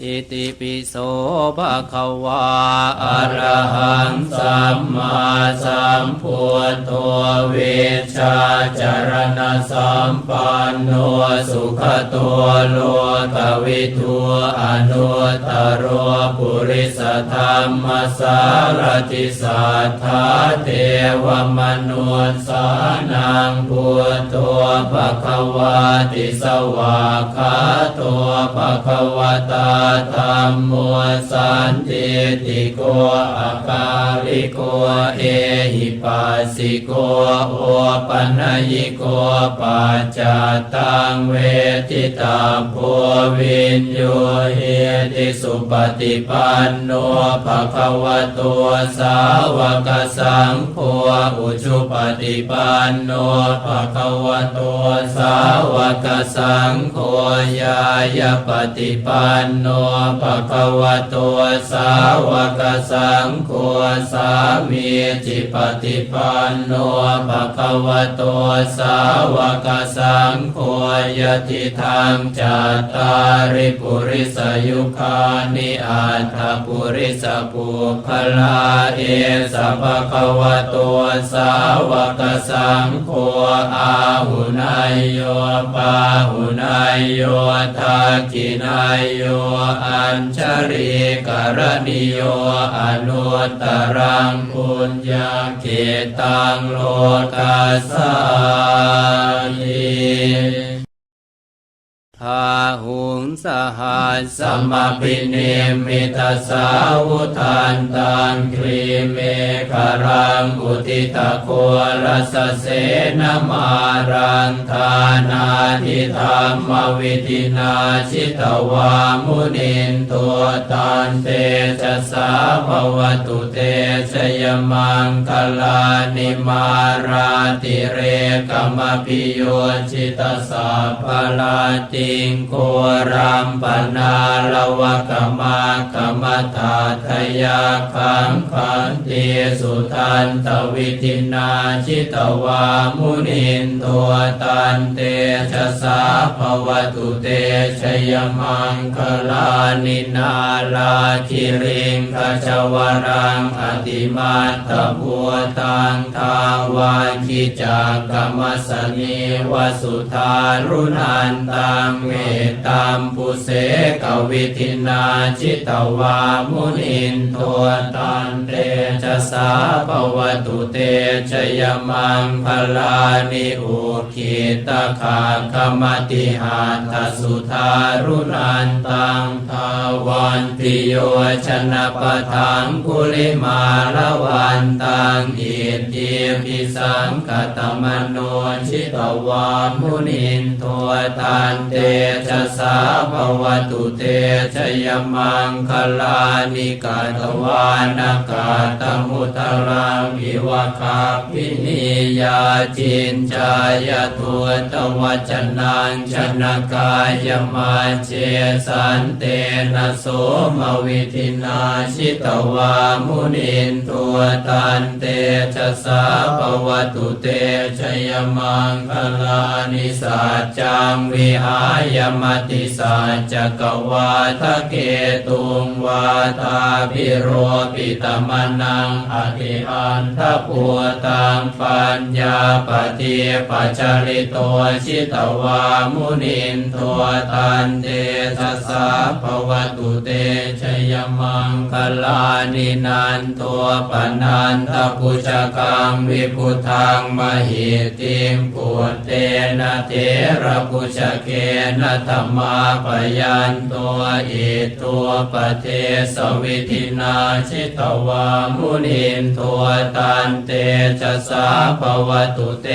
อิติปิโสภะคะวาอะระหังสัมมาสัมพุทโธเวชาจารณสัมปันโนสุขตัวโลกวิทูอนุตรโรปุริสธรรมสารติสัทธาเทวมนุสสานังพุทโธภะคะวาติสวากขาโตภะคะวตาธรรมโมสันติติโกอาการิโกเอหิปัสสิโกโอปัญญิโกปัจจตังเวทิตาโพวินโยเฮติสุปฏิปันโนภะคะวะโตสาวกสังโฆอุชุปฏิปันโนภะคะวะโตสาวกสังโฆยายปฏิปันโนภะคะวะโตสาวกสังโฆสามีจิปฏิปันโนภะคะวะโตสาวกสังโฆยติธรรมจัตตาริปุริสยุคานิอัตถปุริสปุคลาเอสะภะคะวะโตสาวกสังโฆอาหุนายโยปาหุนายโยทักินายโยอัญชริกรณิโยอนุตตรังปุญญาเกตังโลกัสสานิ ทาหุงสหัสสมปิเนมิตาสาวุทันตังครีเมฆรังอุติตะโครสเสนมารังทานาทิธรรมวิธินาชิตวามุนินตัวตันเตจะสาภวตุเตชยมังคลานิมาราติเรกมปิโยชิตสัพพลาติงโกรัมปนาลวะกมากรรมตาทยาคังคันติสุทันตวิธินาชิตวามุนินตัวตันเตชะสาภวตุเตชยมังคลานินาลาคิริงขจวรังอติมาตพัวตังทาวาคิจากกรรมสนีวสุธารุนันตังเมตตามปุเสกวิธินาชิตวามุนินตัวตันเตชะสาภวตุเตชยมังพลานิอุคิตาคาคมติหาทสุธารุนันตังทาวันติโยชนะปะทังกุลิมาละวันตังอิทิปิสังกตมโนชิตวามุนินตัวตันเตชะสาภวตุเตชยมังคลานิกาตวานากาตมุตรังวิวคาปินิยาจินจายตุตวัจนังชนกายมาเจสันเตนะโสมวิธินาชิตวามุนินตัวตันเตชะสาภวตุเตชยมังคลานิสัจจังวิหายมติสัจกวาทะเกตุงวาตาพิโรปิตมนังอธิอันทปัวตังปัญญาปฏิปัจจริโตชิตวามุนินตัวตันเตชะสาภวตุเตชยมังคลานินันตัวปนันทปุจกังวิพุทังมหิติมปุตเตนะเทระปุจเกนะธรรมาปยันตัวอิตัวปเทสวิธินาชิตวามุนินตัวตันเตชะสาภวตุเต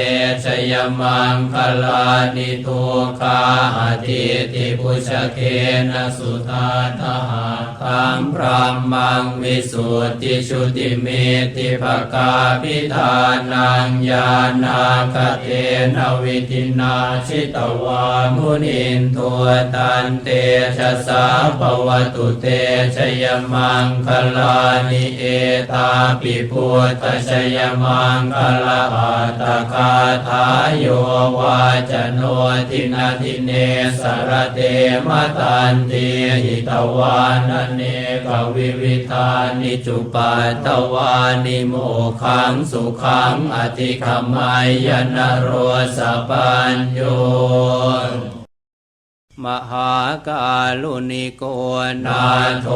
ชยมังคลานิทุคาอธิติปุชเกนะสุธาทหาคังพระมังวิสุทธิชุติเมติภกาพิธานังญาณาคเทนวิธินาชิตวามุนินตัวตันเตชะสาปวตุเตชยมังคลานิเอตาปิพุทธชยมังคลาอัตคาทายโยวาจโนทินาทิเนสรเตมตันติหิตวานเนกวิวิธานิจุปัตตวานิโมขังสุขังอธิคมายนโรสปัญโย มหากาลุนิโกนาโท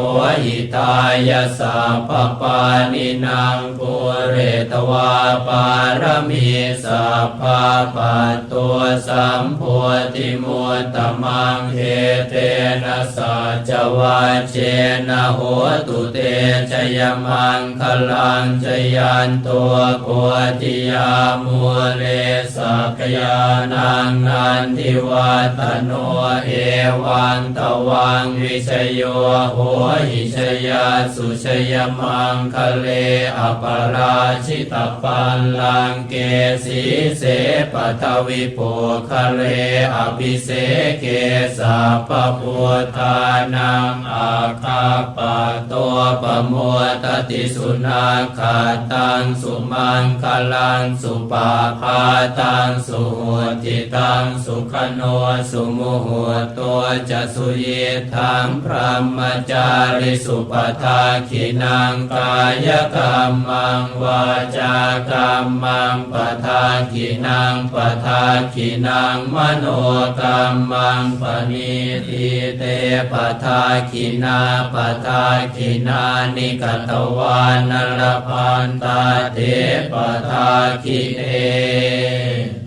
หิตายาสัพพปานินางปุเรตวาปารมีสัพพะปัตตัวสัมโพ ธิมุตตมังเฮเตนะสัจวัจเจนะโหตุเตชยมังคลังจยันตัวโพธิยามูเลสักยานังนันทิวัตโนเอวังตวังวิชโยโหหิชยาสุชยมังคะเลอปราชิตปันลังเกสีเสปทวิโปคะเลอภิเสเกสัพพุทธานังอาคาปะตัวปะโมตติสุนาคาตังสุมังคลังสุปาพาตังสุหุติตังสุขโนสุมุหุตัวจะสุเยทังพระมจาริสุปทาขินังกายกรรมังวาจากรรมังปทาขินังปทาขินังมโนกรรมังปณิทิเตปทาคินาปทาคินานิกตวานรพันตาเทปทาคิเต